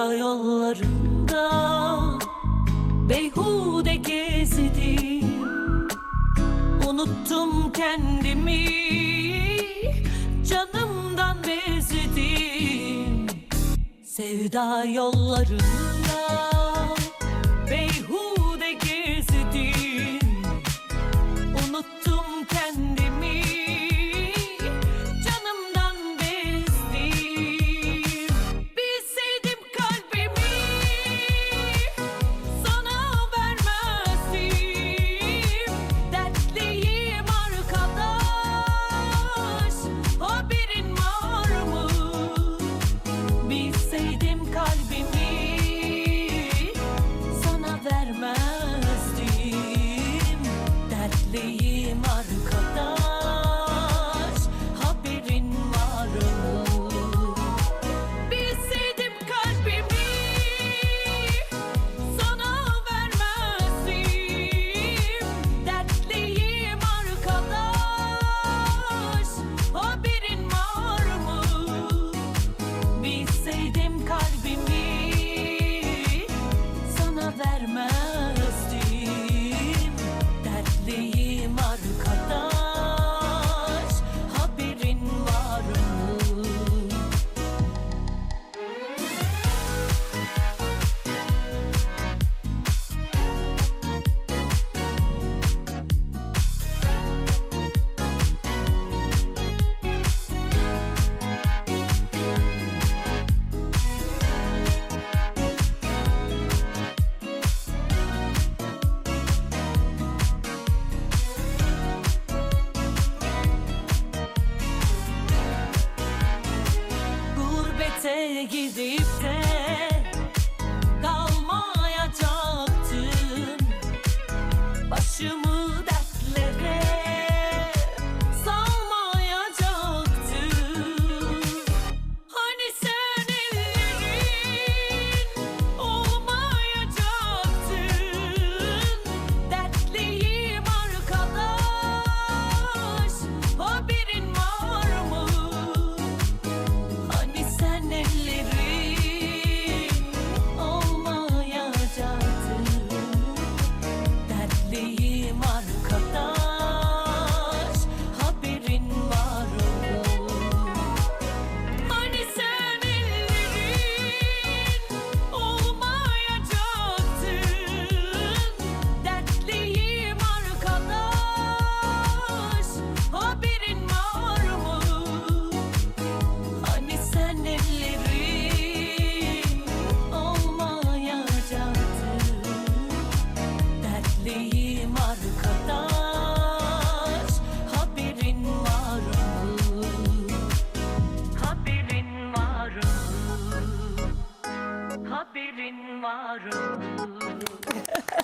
sevda yollarında Beyhude gezdim. Unuttum kendimi Canımdan bezdim. Sevda yollarında Beyhude gizliyip de varım